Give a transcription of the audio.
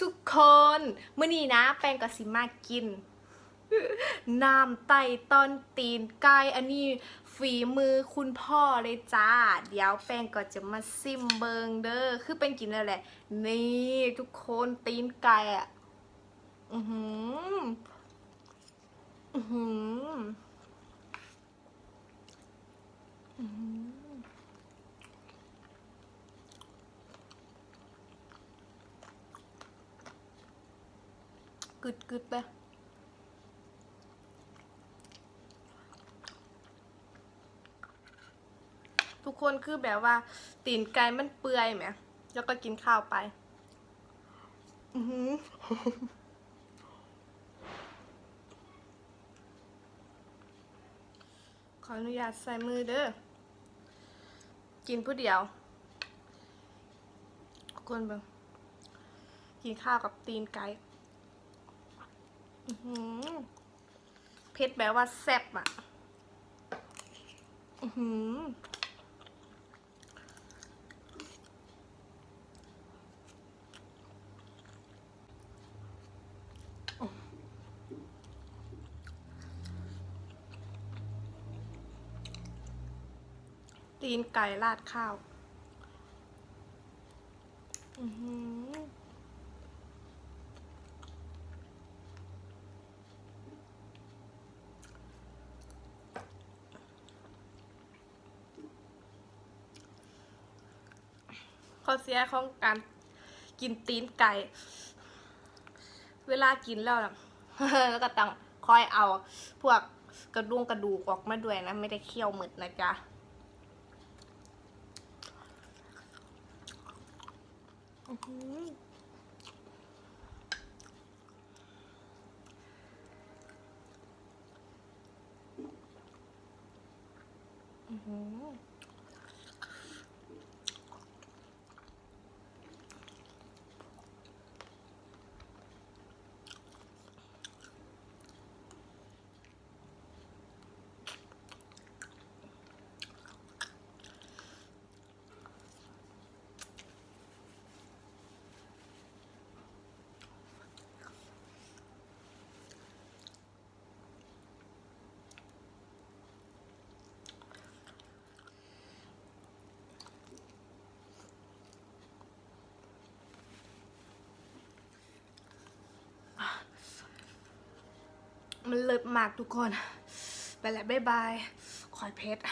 ทุกคนมื้อนี้นะ แป้งก็สิมากิน น้ำไตต้นตีนไก่อันนี้ฝีมือคุณพ่อเลยจ้า เดี๋ยวแป้งก็จะมาซิมเบิงเด้อคือเป็นกินแล้วแหละนี่ทุกคนตีนไก่อะ อือหือ อือหือ กึดกึดเลยทุกคนคือแบบว่า ตีนไก่มันเปื่อยไหมแล้วก็กินข้าวไป อือหือขออนุญาตใส่มือเด้อ กินผู้เดียวทุกคนเบิ่งกินข้าวกับตีนไก่อื้อหือ เผ็ดแบบว่าแซ่บอะอือตีนไก่ราดข้าว อือหือ ข้อเสียของการกินตีนไก่ เวลากินแล้วนะแล้วก็ต้องคอยเอา พวกกระดุงกระดูกออกมาด้วยนะ ไม่ได้เคี่ยวหมึดนะจ๊ะอือหือ มันเลิศมากทุกคน ไปแล้วบ๊ายบาย คอยเพชร